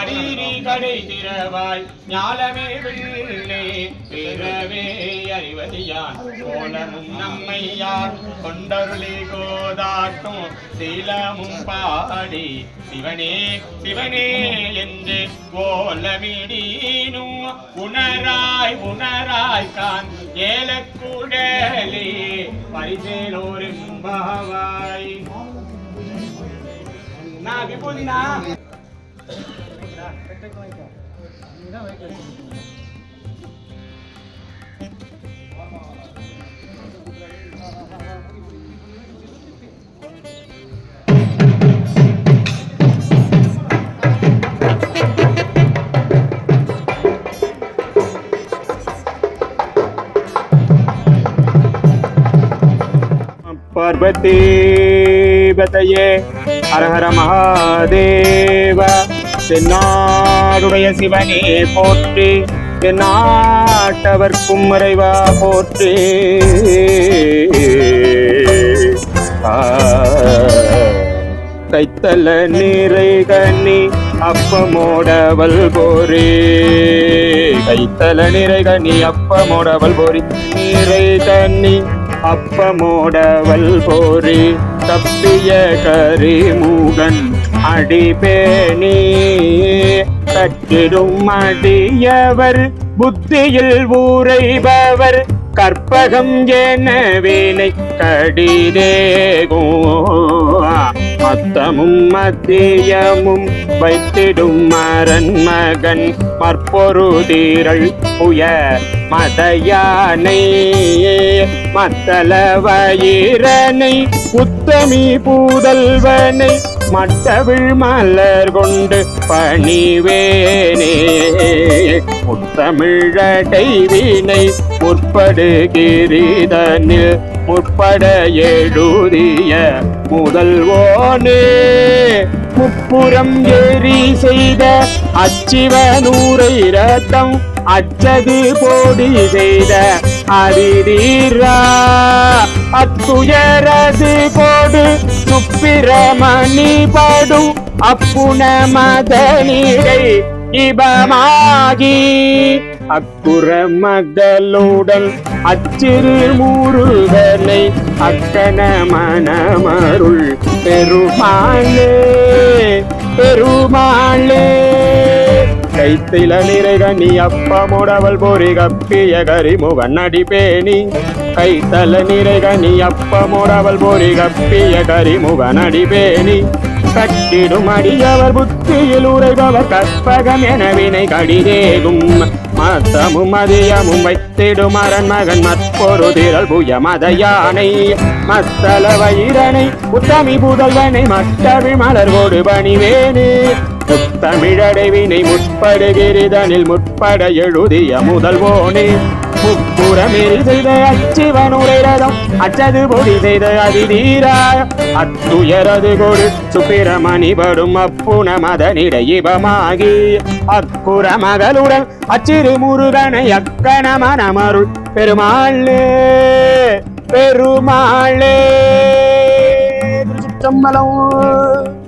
மரீரி கடைகிறவாய் ஞாலமே வெள்ளே பிறவே அறிவதியான். கோலமும் நம்மையார் கொண்டருளி கோதாட்டும். சீலமும் பாடி சிவனே சிவனே என்று கோலமிடீனும். உணராய் உணராய் கான் ஏலக்குடலே பரிசேலோரும் பாவாய் விபூதினா पार्वती बताइए हर हर महादेव। தென்னாடுடைய சிவனே போற்றி. தென்னாட்டவர்க்கும் மறைவா போற்றி. கைத்தல நீரை கண்ணி அப்பமோடவள் போரே கைத்தல நிறை கண்ணி அப்பமோடவள் போரி நீரை கண்ணி அப்பமோடவல் போரி தப்பிய கரிமுகன் அடிபேணி கட்டிடும் அடியவர் புத்தியில் ஊரைபவர் கற்பகம் என வீணை கடிதேகோ. மத்தமும் மத்தியமும் வைத்திடும் மரன் மகன். மற்பொருதீரள் புய மதயானை மத்தள வயிரனை உத்தமி பூதல்வனை மட்டவிழ் மலர் கொண்டு பணிவேனே. முத்தமிழடை வீணை முற்படுகிறீதனில் முற்பட எழுதிய முதல்வோனே. முப்புறம் எரி செய்த அச்சிவனூரை ரத்தம் அச்சது போடி செய்த அறிதீரா அத்துயரது போடு சுப்பிரமணி படும் அப்புன மதனிடை இபமாகி. அக்குற மகளுடன் அச்சிறு மூறுதலை அக்கன மனமருள் பெருமாளே பெருமாளே. கைத்தில நிறைகனி அப்பமுடவல் பொறி கப்பிய கரிமுகன் அடிபேணி கைத்தல நிறைகனி அப்பமுடவல் பொறி கப்பிய கரிமுகன் அடிபேணி கட்டிடும் அடியவர் புத்தியில் உரைபவர் கற்பகம் என வினை கடிதேகும். மத்தமும் மதியமும் வைத்திடும் அரண் மகன் மற்பொரு திரள் புய மத யானை. மத்தள வயிரனை உத்தமி புதல்வனை மட்டவி மலர்வோடு பணிவேனே. முத்தமிழடைவினை முற்படுகிறதனில் முற்பட எழுதிய முதல்வோனே. முப்புறமேறி செய்த அச்சிவனுரை ரதம் அச்சது பொடி செய்த அதிதீரா அத்துயரது கொடு சுப்பிரமணி படும் அப்புன மதனிடை அக்குற மகளுடன் அச்சிறு முருகனை அக்கணமனமருள். பெருமாளே பெருமாளே. திருச்சிற்றம்பலம்.